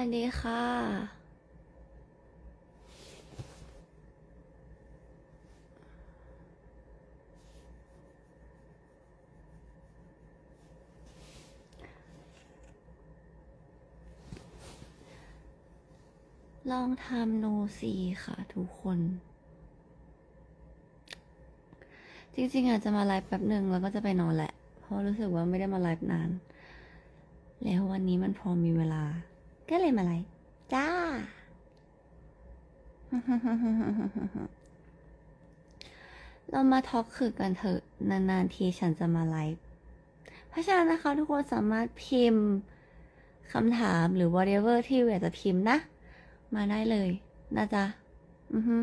วัสดีค่ะ ลองทำโนซีค่ะทุกคน จริงๆอาจจะมาไลฟ์แป๊บหนึ่งแล้วก็จะไปนอนแหละ เพราะรู้สึกว่าไม่ได้มาไลฟ์นาน แล้ววันนี้มันพอมีเวลา ก็เลยมาไลฟ์จ้า เรามาทอล์กคือกันเถอะนานๆทีฉันจะมาไลฟ์เพราะฉะนั้นนะคะทุกคนสามารถพิมพ์คำถามหรือ whatever ที่อยากจะพิมพ์นะ มาได้เลยนะจ๊ะ อือฮึ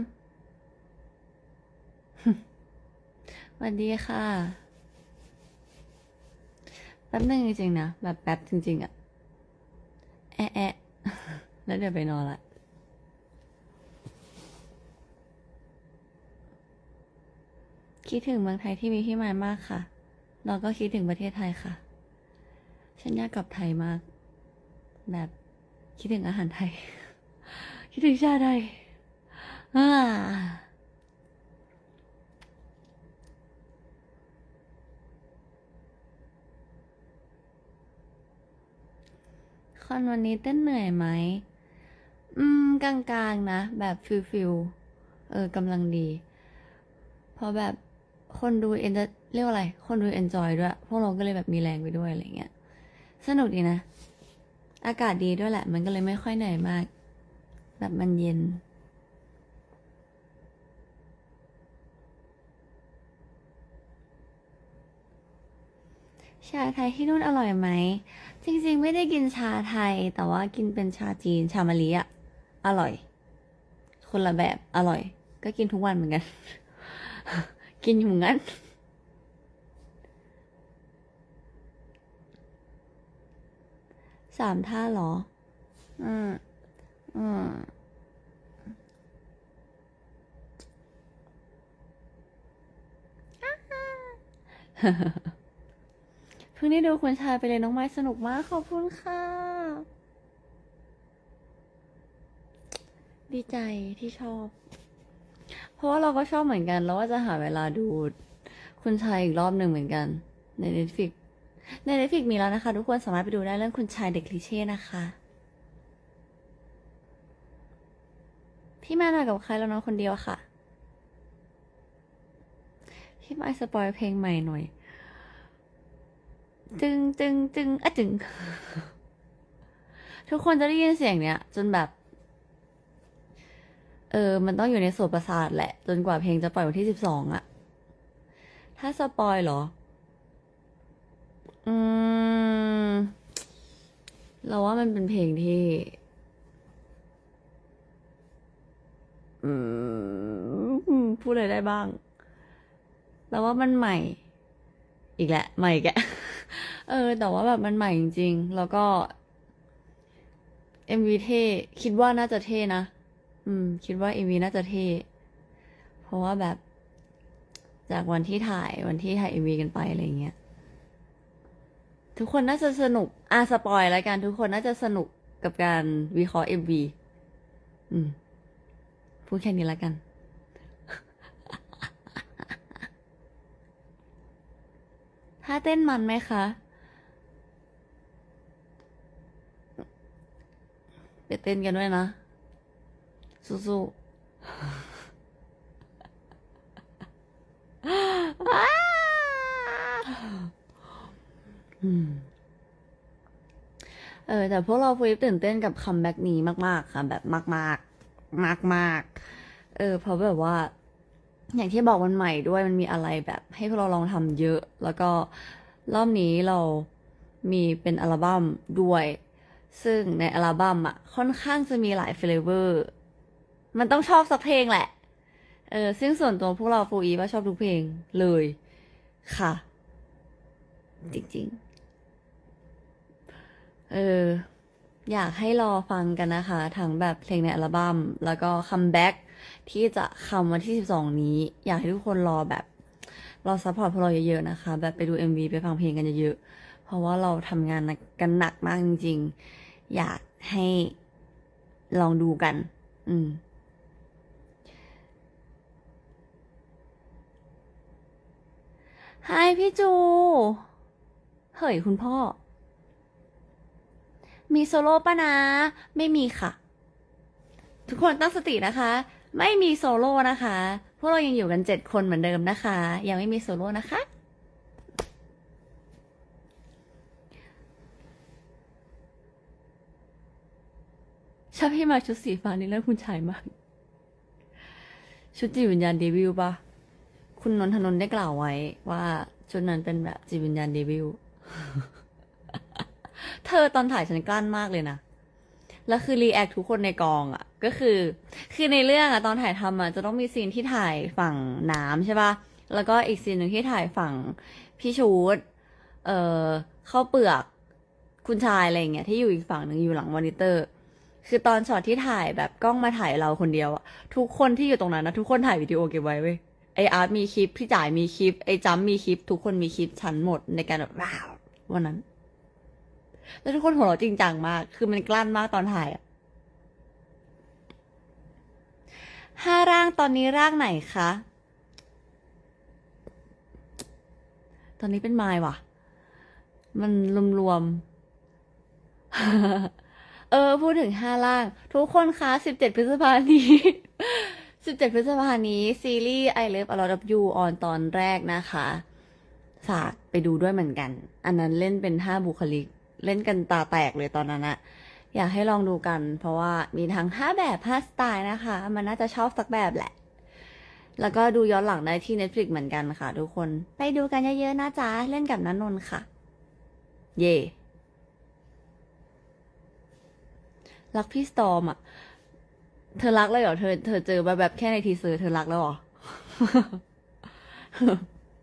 สวัสดีค่ะ แป๊บนึงจริงๆนะ แบบแป๊บจริง ๆอะแอะแอะแล้วเดี๋ยวไปนอนละคิดถึงเมืองไทยที่มีพี่มายมากค่ะ เราก็คิดถึงประเทศไทยค่ะ ฉันอยากกลับไทยมาก แบบคิดถึงอาหารไทย คิดถึงชาติไทยอ่า คอนวันนี้เต้นเหนื่อยไหม อืม กลางๆนะ แบบฟิลฟิลเออกำลังดีเพราะแบบคนดูเอนจะเรียกว่าอะไร คนดูเอนจอยด้วย พวกเราก็เลยแบบมีแรงไปด้วยอะไรเงี้ย สนุกดีนะ อากาศดีด้วยแหละ มันก็เลยไม่ค่อยเหนื่อยมาก แบบมันเย็นชาไทยที่นู่นอร่อยไหม จริงๆ ไม่ได้กินชาไทย แต่ว่ากินเป็นชาจีนชามะลิอะอร่อย คนละแบบอร่อย ก็กินทุกวันเหมือนกัน กินอยู่งั้น สามท่าเหรอ อืม อืม พิ่งได้ดูคุณชายไปเลยน้องไม้สนุกมากขอบคุณค่ะ ดีใจที่ชอบ เพราะว่าเราก็ชอบเหมือนกัน แล้วว่าจะหาเวลาดู คุณชายอีกรอบหนึ่งเหมือนกัน ใน Netflix ใน Netflix มีแล้วนะคะ ทุกคนสามารถไปดูได้เรื่องคุณชายเด็กลิเช่นะคะ พี่มาหน่อยกับใครแล้วน้องคนเดียวค่ะ พี่มาสปอยเพลงใหม่หน่อย จึงจึงจึงอะจึง ทุกคนจะได้ยินเสียงเนี้ย จนแบบ เออ มันต้องอยู่ในโสตประสาทแหละ จนกว่าเพลงจะปล่อยวันที่สิบสองอะถ้าสปอยเหรอ อืม เราว่ามันเป็นเพลงที่ อืม พูดอะไรได้บ้าง เราว่ามันใหม่ อีกแหละ ใหม่แก ออ แต่ว่าแบบมันใหม่จริงๆ แล้วก็ MV เท่คิดว่าน่าจะเท่นะ อืม คิดว่า MV น่าจะเท่เพราะว่าแบบ จากวันที่ถ่ายวันที่ถ่าย MV กันไปอะไรเงี้ยทุกคนน่าจะสนุกอะสปอยแล้วกัน ทุกคนน่าจะสนุกกับการวิเคราะห์ MV อืมพูดแค่นี้แล้วกัน ถ้าเต้นมันไหมคะ ไป เต้นกันด้วยนะ สู้ๆเออ แต่พวกเราฟูยิปตื่นเต้นกับคัมแบ็กนี้มาก ๆ ค่ะ แบบมากๆ มาก ๆ เออ เพราะแบบว่า อย่างที่บอกมันใหม่ด้วยมันมีอะไรแบบ ให้พวกเราลองทำเยอะ แล้วก็รอบนี้เรามีเป็นอัลบั้มด้วย ซึ่งในอัลบั้มอะค่อนข้างจะมีหลายเฟลเวอร์มันต้องชอบสักเพลงแหละ เออซึ่งส่วนตัวพวกเราฟูอีว่าชอบทุกเพลงเลย ค่ะ จริงๆ เออ อยากให้รอฟังกันนะคะ ทั้งแบบเพลงในอัลบั้มแล้วก็คัมแบ็กที่จะคำวันที่ 12 นี้ อยากให้ทุกคนรอแบบ รอซัพพอร์ตพวกเราเยอะๆนะคะ แบบไปดู MV ไปฟังเพลงกันเยอะๆ เพราะว่าเราทำงานกันหนักมากจริง ๆ อยากให้ลองดูกัน อืม ไฮพี่จู เฮ้ยคุณพ่อ มีโซโล่ปะนะ ไม่มีค่ะ ทุกคนตั้งสตินะคะ ไม่มีโซโล่นะคะ พวกเรายังอยู่กันเจ็ดคนเหมือนเดิมนะคะ ยังไม่มีโซโล่นะคะ ชอบพี่มาชุดสีฟ้านี่เลิศคุณชายมาก ชุดจิตวิญญาณเดวิลปะคุณนนทนนได้กล่าวไว้ว่า ชุดนั้นเป็นแบบจิตวิญญาณเดวิลเธอตอนถ่ายฉันกลั้นมากเลยนะแล้วคือรีแอคทุกคนในกองอะ่ะ ก็คือ คือในเรื่องอะตอนถ่ายทำอะจะต้องมีซีนที่ถ่ายฝั่งน้ำใช่ปะแล้วก็อีกซีนหนึ่งที่ถ่ายฝั่งพี่ชูดเอ่อข้าวเปลือกคุณชายอะไรเงี้ยที่อยู่อีกฝั่งหนึ่งอยู่หลังมอนิเตอร์ คือตอนช็อตที่ถ่ายแบบกล้องมาถ่ายเราคนเดียวอะทุกคนที่อยู่ตรงนั้นนะทุกคนถ่ายวิดีโอเก็บไว้เว้ยไออาร์ตมีคลิปพี่จ่ายมีคลิปไอจัมมีคลิป ทุกคนมีคลิปชั้นหมดในการแบบว้าววันนั้น แล้วทุกคนหัวเราจริงจังมาก คือมันกลั้นมากตอนถ่ายอะห้าร่างตอนนี้ร่างไหนคะ ตอนนี้เป็นไมล์ว่ะ มันรวมๆ เออ พูดถึงห้าล่าง ทุกคนคะสิบเจ็ดพฤษภานี้สิบเจ็ดพฤษภานี้ ซีรีส์ I Love A Lot of You ออนตอนแรกนะคะ ฝากไปดูด้วยเหมือนกัน อันนั้นเล่นเป็นห้าบุคลิก เล่นกันตาแตกเลยตอนนั้นอะอยากให้ลองดูกัน เพราะว่ามีทั้งห้าแบบห้าสไตล์นะคะ มันน่าจะชอบสักแบบแหละ แล้วก็ดูย้อนหลังได้ที่ Netflix เหมือนกันค่ะ ทุกคน ไปดูกันเยอะๆนะจ๊ะ เล่นกับนันนนค่ะ เย่ รักพี่สตอมอะ เธอรักเลยเหรอ เธอ เธอเจอแบบแบบแค่ในทีเซอร์ เธอรักแล้วเหรอ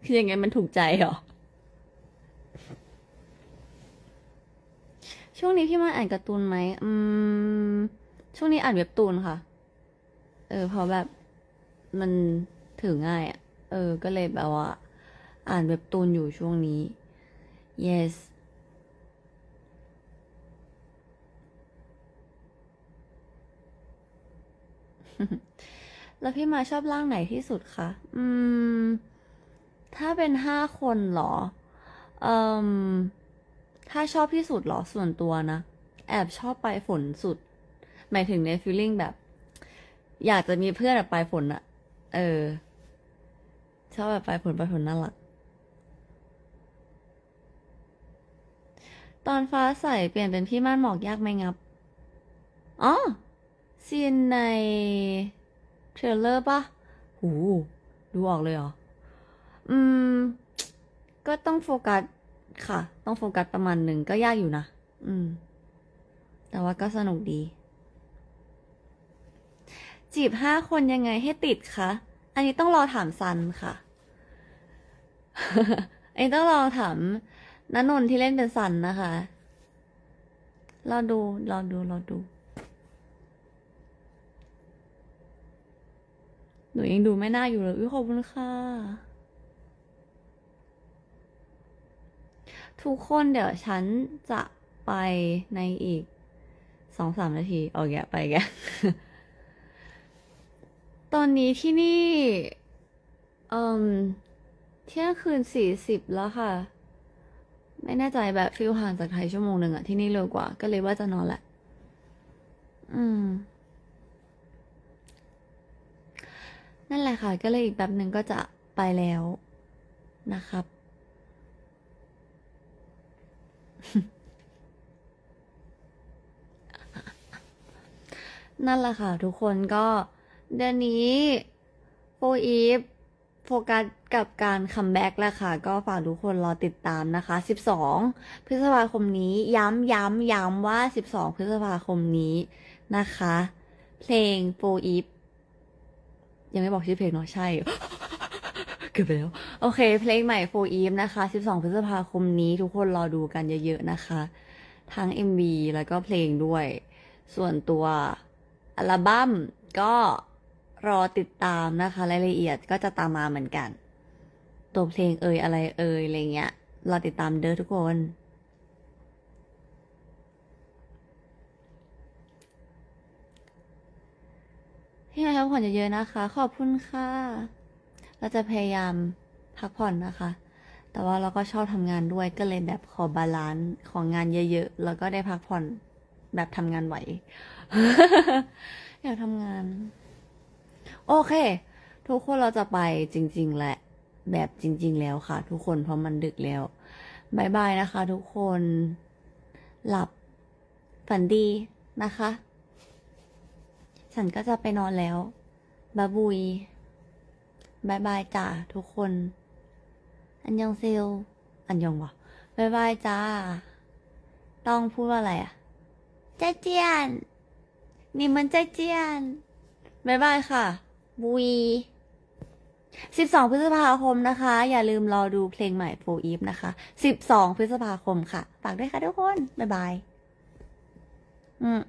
คือยังไงมันถูกใจเหรอ ช่วงนี้พี่มาอ่านการ์ตูนไหม อืม ช่วงนี้อ่านเว็บตูนค่ะ เออ เพราะแบบมันถือง่ายอะ เออ ก็เลยแบบว่า อ่านเว็บตูนอยู่ช่วงนี้ yes แล้วพี่มาชอบร่างไหนที่สุดคะ อืม ถ้าเป็นห้าคนเหรอ เอ่มถ้าชอบที่สุดเหรอส่วนตัวนะ แอบชอบไปฝนสุด หมายถึงในฟีลลิ่งแบบ อยากจะมีเพื่อนแบบไปฝนอะเออ ชอบแบบไปฝนไปฝนน่ารักตอนฟ้าใสเปลี่ยนเป็นพี่ม่านหมอกยากไหมงับ อ๋อ ซีนในเทรลเลอร์ปะหูดูออกเลยเหรอ อืม ก็ต้องโฟกัสค่ะ ต้องโฟกัสประมาณหนึ่งก็ยากอยู่นะ อืม แต่ว่าก็สนุกดี จีบห้าคนยังไงให้ติดคะ อันนี้ต้องรอถามซันค่ะ อันนี้ต้องรอถามนนนท์ที่เล่นเป็นซันนะคะ เราดู เราดู เราดู หนูยังดูไม่น่าอยู่เลยอุ้ยขอบคุณค่ะ ทุกคนเดี๋ยวฉันจะไปในอีกสองสามนาทีเอาแกไปแกตอนนี้ที่นี่เอ่มเที่ยงคืนสี่สิบแล้วค่ะ ไม่แน่ใจแบบฟิลห่างจากไทยชั่วโมงหนึ่งอะที่นี่เร็วกว่า ก็เลยว่าจะนอนแหละ อืม นั่นแหละค่ะ ก็เลยอีกแบบหนึ่งก็จะไปแล้วนะครับ นั่นแหละค่ะทุกคนก็เดือนนี้โฟอีฟโฟกัสกับการคัมแบ็กแล้วค่ะ ก็ฝากทุกคนรอติดตามนะคะ 12 พฤษภาคมนี้ ย้ำย้ำย้ำว่า 12 พฤษภาคมนี้นะคะ เพลงโฟอีฟ ยังไม่บอกชื่อเพลงเนาะใช่ เกือบไปแล้ว โอเค เพลงใหม่โฟอีฟนะคะ 12 พฤษภาคมนี้ทุกคนรอดูกันเยอะๆนะคะ ทั้ง MV แล้วก็เพลงด้วย ส่วนตัวอัลบั้มก็รอติดตามนะคะรายละเอียดก็จะตามมาเหมือนกัน ตัวเพลงเอ่ยอะไรเอ่ยอะไรเงี้ยรอติดตามเด้อทุกคน พี่มาพักผ่อนเยอะๆนะคะ ขอบคุณค่ะ เราจะพยายามพักผ่อนนะคะ แต่ว่าเราก็ชอบทำงานด้วยก็เลยแบบขอบาลานซ์ของงานเยอะๆ แล้วก็ได้พักผ่อนแบบทำงานไหว อยากทำงาน โอเค ทุกคนเราจะไปจริง ๆ แหละ แบบจริง ๆ แล้วค่ะ ทุกคนเพราะมันดึกแล้วบายบายนะคะ ทุกคน หลับฝันดีนะคะ ฉันก็จะไปนอนแล้วบาบุยบายบายจ้าทุกคน อันยองเซล อันยองวะบายบายจ้า ต้องพูดว่าอะไรอะใจเจียน นี่มันใจเจียนบายบายค่ะ บุย12พฤษภาคมนะคะ อย่าลืมรอดูเพลงใหม่โฟอีฟนะคะ12พฤษภาคมค่ะ ฝากด้วยค่ะทุกคน บ๊ายบาย อืม